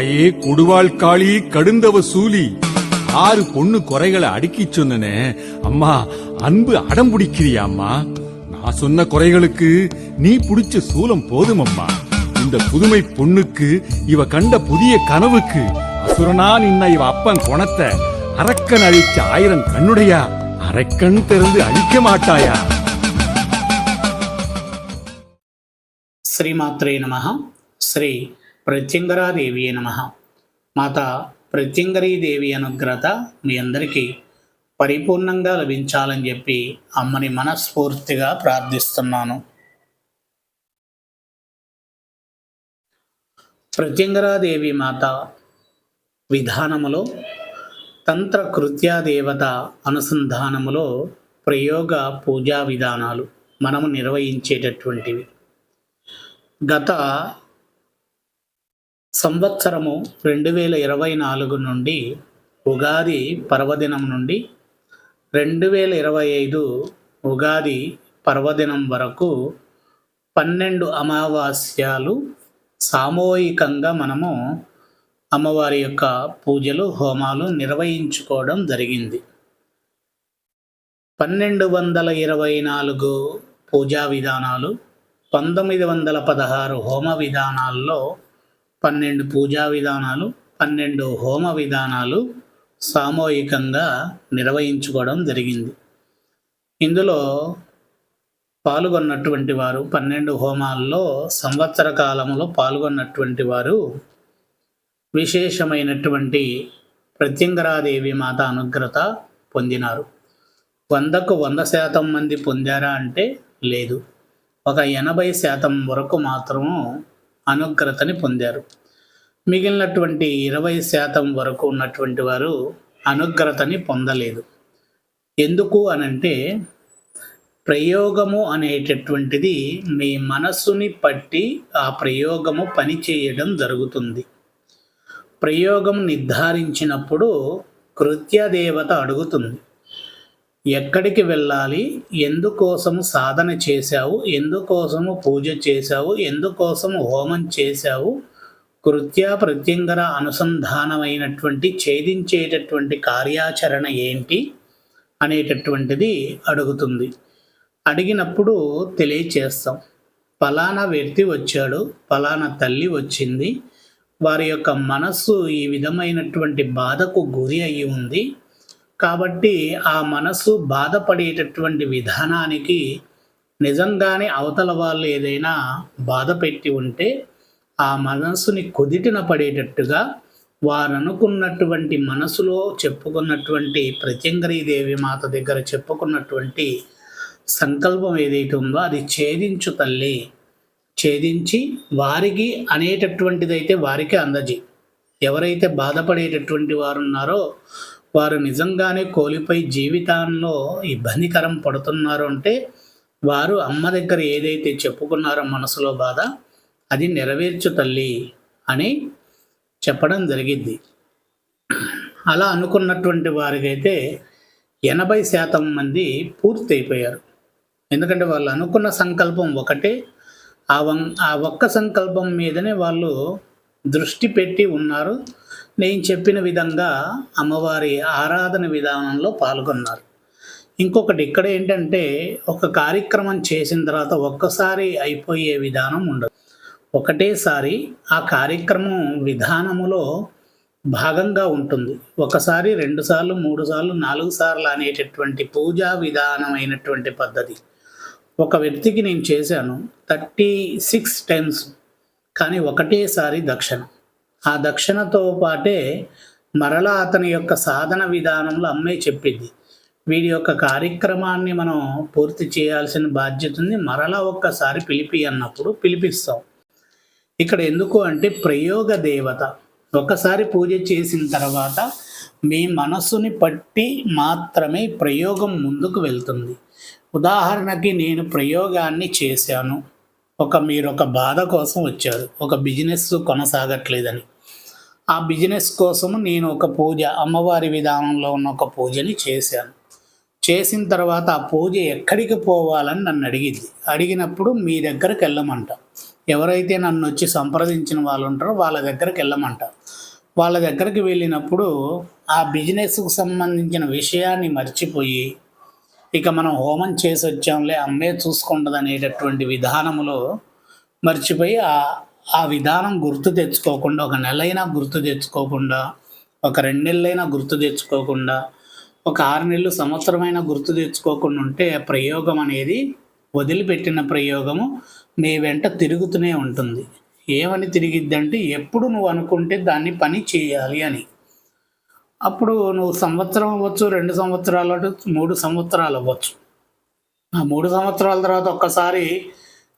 தாயே கொடுவாழ்காளி கடுந்தவ சூலி. ஆறு பொண்ணு குறைகளை அடுக்கி சொன்னனே. அம்மா அன்பு அடம் பிடிக்கிறியா அம்மா? நான் சொன்ன குறைகளுக்கு நீ புடிச்ச சூலம் போதும் அம்மா. இந்த புதுமை பொண்ணுக்கு இவ கண்ட புதிய கனவுக்கு அசுரனா நின்ன இவ அப்பன் குணத்தை அரக்கன் அழிச்ச ஆயிரம் கண்ணுடையா? அரக்கண் திறந்து அழிக்க மாட்டாயா? ஸ்ரீ மாத்திரை நமகா ஸ்ரீ ప్రత్యంగరాదేవి నమ. మాత ప్రత్యంగరీదేవి అనుగ్రత మీ అందరికీ పరిపూర్ణంగా లభించాలని చెప్పి అమ్మని మనస్ఫూర్తిగా ప్రార్థిస్తున్నాను. ప్రత్యంగరాదేవి మాత విధానములో తంత్ర కృత్యాదేవత అనుసంధానములో ప్రయోగ పూజా విధానాలు మనము నిర్వహించేటటువంటివి. గత సంవత్సరము రెండు వేల ఇరవై నాలుగు నుండి ఉగాది పర్వదినం నుండి రెండు వేల ఇరవై ఐదు ఉగాది పర్వదినం వరకు పన్నెండు అమావాస్యాలు సామూహికంగా మనము అమ్మవారి యొక్క పూజలు హోమాలు నిర్వహించుకోవడం జరిగింది. పన్నెండు వందల ఇరవై నాలుగు పూజా విధానాలు పంతొమ్మిది వందల పదహారు హోమ విధానాల్లో పన్నెండు పూజా విధానాలు పన్నెండు హోమ విధానాలు సామూహికంగా నిర్వహించుకోవడం జరిగింది. ఇందులో పాల్గొన్నటువంటి వారు పన్నెండు హోమాల్లో సంవత్సర కాలంలో పాల్గొన్నటువంటి వారు విశేషమైనటువంటి ప్రత్యంగరాదేవి మాత అనుగ్రత పొందినారు. వందకు వంద శాతం మంది పొందారా అంటే లేదు. ఒక ఎనభై శాతం వరకు మాత్రము అనుగ్రతని పొందారు. మిగిలినటువంటి ఇరవై శాతం వరకు ఉన్నటువంటి వారు అనుగ్రతని పొందలేదు. ఎందుకు అనంటే ప్రయోగము అనేటటువంటిది మీ మనస్సుని పట్టి ఆ ప్రయోగము పని చేయడం జరుగుతుంది. ప్రయోగం నిర్ధారించినప్పుడు కృత్యదేవత అడుగుతుంది ఎక్కడికి వెళ్ళాలి? ఎందుకోసము సాధన చేశావు? ఎందుకోసము పూజ చేశావు? ఎందుకోసము హోమం చేశావు? కృత్య ప్రత్యంగర అనుసంధానమైనటువంటి ఛేదించేటటువంటి కార్యాచరణ ఏంటి అనేటటువంటిది అడుగుతుంది. అడిగినప్పుడు తెలియచేస్తాం. ఫలానా వ్యక్తి వచ్చాడు ఫలానా తల్లి వచ్చింది వారి యొక్క మనస్సు ఈ విధమైనటువంటి బాధకు గురి అయి ఉంది. కాబట్టి ఆ మనస్సు బాధపడేటటువంటి విధానానికి నిజంగానే అవతల వాళ్ళు ఏదైనా బాధ పెట్టి ఉంటే ఆ మనస్సుని కుదిటిన పడేటట్టుగా వారు అనుకున్నటువంటి మనసులో చెప్పుకున్నటువంటి ప్రత్యంగరీదేవి మాత దగ్గర చెప్పుకున్నటువంటి సంకల్పం ఏదైతే ఉందో అది ఛేదించు తల్లి. ఛేదించి వారికి అనేటటువంటిదైతే వారికి అందజి ఎవరైతే బాధపడేటటువంటి వారు ఉన్నారో వారు నిజంగానే కోలిపోయి జీవితంలో ఇబ్బందికరం పడుతున్నారు అంటే వారు అమ్మ దగ్గర ఏదైతే చెప్పుకున్నారో మనసులో బాధ అది నెరవేర్చు తల్లి అని చెప్పడం జరిగింది. అలా అనుకున్నటువంటి వారికైతే ఎనభై శాతం మంది పూర్తి అయిపోయారు ఎందుకంటే వాళ్ళు అనుకున్న సంకల్పం ఒకటే. ఆ వం ఆ ఒక్క సంకల్పం మీదనే వాళ్ళు దృష్టి పెట్టి ఉన్నారు. నేను చెప్పిన విధంగా అమ్మవారి ఆరాధన విధానంలో పాల్గొన్నారు. ఇంకొకటి ఇక్కడ ఏంటంటే ఒక కార్యక్రమం చేసిన తర్వాత ఒక్కసారి అయిపోయే విధానం ఉండదు. ఒకటేసారి ఆ కార్యక్రమం విధానములో భాగంగా ఉంటుంది. ఒకసారి రెండు సార్లు మూడు సార్లు నాలుగు సార్లు అనేటటువంటి పూజా విధానమైనటువంటి పద్ధతి. ఒక వ్యక్తికి నేను చేశాను థర్టీ సిక్స్ టైమ్స్ కానీ ఒకటేసారి దక్షిణ. ఆ దక్షిణతో పాటే మరలా అతని యొక్క సాధన విధానంలో అమ్మే చెప్పింది. వీడి యొక్క కార్యక్రమాన్ని మనం పూర్తి చేయాల్సిన బాధ్యత ఉంది. మరలా ఒక్కసారి పిలిపి అన్నప్పుడు పిలిపిస్తాం. ఇక్కడ ఎందుకు అంటే ప్రయోగ దేవత. ఒకసారి పూజ చేసిన తర్వాత మీ మనస్సుని పట్టి మాత్రమే ప్రయోగం ముందుకు వెళ్తుంది. ఉదాహరణకి నేను ప్రయోగాన్ని చేశాను. ఒక మీరు ఒక బాధ కోసం వచ్చారు. ఒక బిజినెస్ కొనసాగట్లేదని. ఆ బిజినెస్ కోసము నేను ఒక పూజ అమ్మవారి విధానంలో ఉన్న ఒక పూజని చేశాను. చేసిన తర్వాత ఆ పూజ ఎక్కడికి పోవాలని నన్ను అడిగింది. అడిగినప్పుడు మీ దగ్గరికి వెళ్ళమంటాం. ఎవరైతే నన్ను వచ్చి సంప్రదించిన వాళ్ళు ఉంటారో వాళ్ళ దగ్గరికి వెళ్ళమంటారు వాళ్ళ దగ్గరికి వెళ్ళినప్పుడు ఆ బిజినెస్కు సంబంధించిన విషయాన్ని మర్చిపోయి ఇక మనం హోమం చేసి వచ్చాంలే అమ్మే చూసుకుంటుంది అనేటటువంటి విధానములో మర్చిపోయి ఆ ఆ విధానం గుర్తు తెచ్చుకోకుండా ఒక నెలైనా గుర్తు తెచ్చుకోకుండా ఒక రెండు నెలలైనా గుర్తు తెచ్చుకోకుండా ఒక ఆరు నెలలు సంవత్సరమైనా గుర్తు తెచ్చుకోకుండా ఉంటే ప్రయోగం అనేది వదిలిపెట్టిన ప్రయోగము నీ వెంట తిరుగుతూనే ఉంటుంది. ఏమని తిరిగిద్దంటే ఎప్పుడు నువ్వు అనుకుంటే దాన్ని పని చేయాలి అని. అప్పుడు నువ్వు సంవత్సరం అవ్వచ్చు రెండు సంవత్సరాలు అటు మూడు సంవత్సరాలు అవ్వచ్చు. ఆ మూడు సంవత్సరాల తర్వాత ఒక్కసారి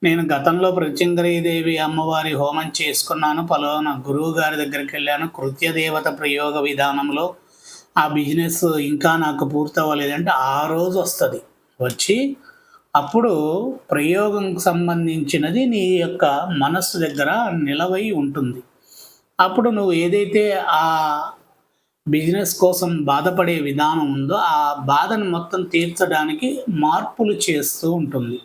నేను గతంలో ప్రత్యంగరీదేవి అమ్మవారి హోమం చేసుకున్నాను పలానా గురువు గారి దగ్గరికి వెళ్ళాను. కృత్యదేవత ప్రయోగ విధానంలో ఆ బిజినెస్ ఇంకా నాకు పూర్తవ్వలేదంటే ఆ రోజు వస్తుంది. వచ్చి అప్పుడు ప్రయోగంకు సంబంధించినది నీ యొక్క మనస్సు దగ్గర నిలవై ఉంటుంది. అప్పుడు నువ్వు ఏదైతే ఆ బిజినెస్ కోసం బాధపడే విధానం ఉందో ఆ బాధను మొత్తం తీర్చడానికి మార్పులు చేస్తూ ఉంటుంది.